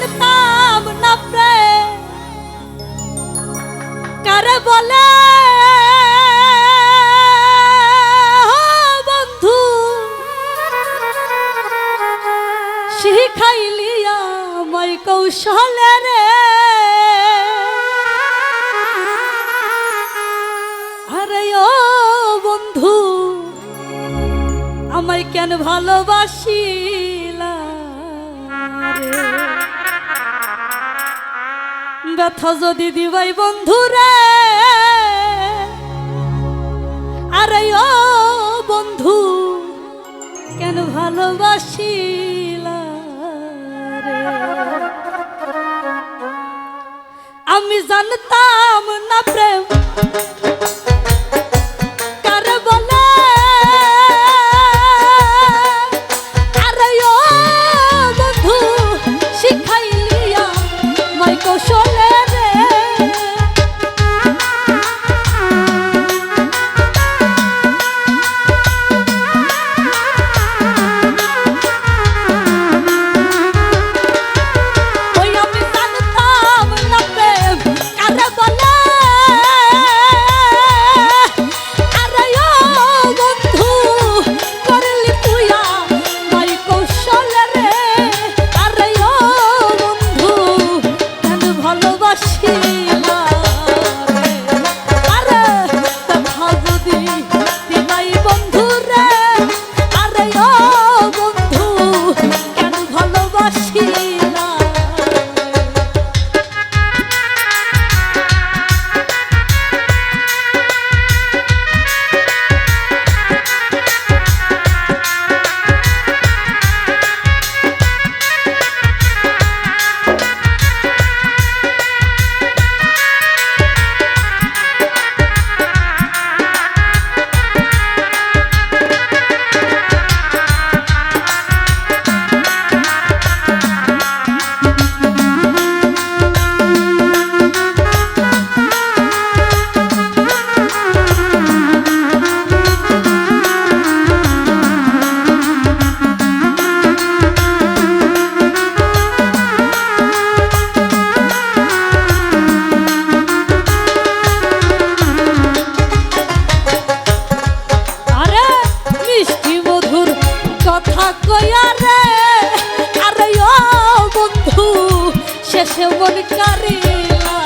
জানতাম না প্রেম। কারে বলে? বন্ধু শিখাইলিয়া মাই কৌশলে রে। বন্ধু আমায় কেন ভালোবাসি? ব্যথা যদি দিবাই বন্ধুরে আরে ও বন্ধু কেন ভালোবাসিলা আমি জানতাম না প্রেম কথা কয়া রে। আরে ও বন্ধু শেষে বলি কারিলা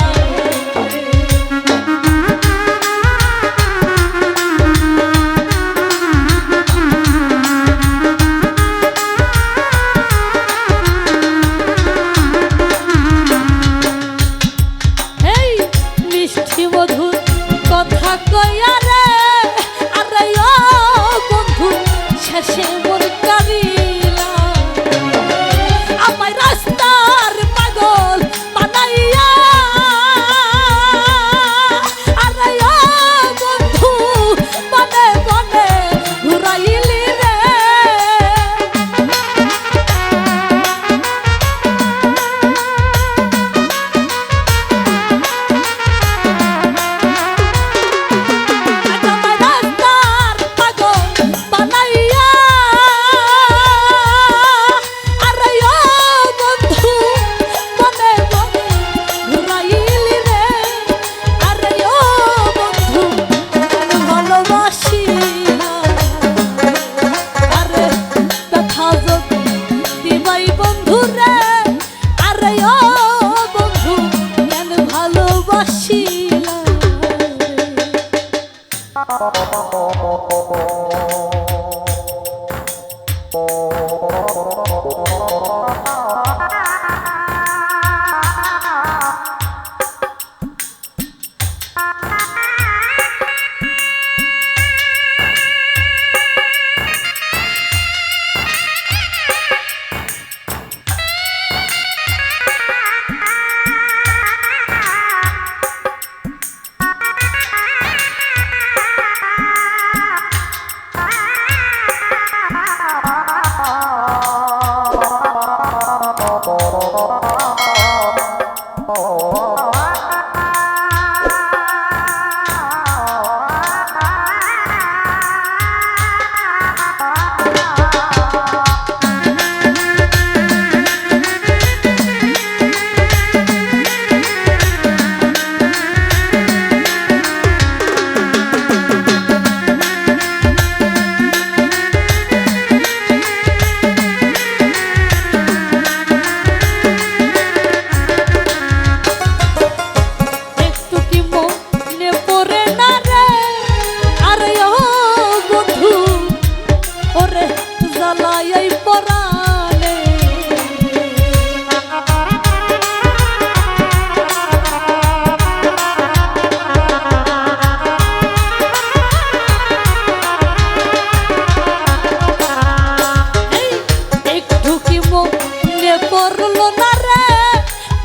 বিয়ে করল না রে?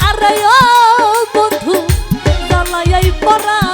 আরে ও বন্ধু জ্বালায় পড়া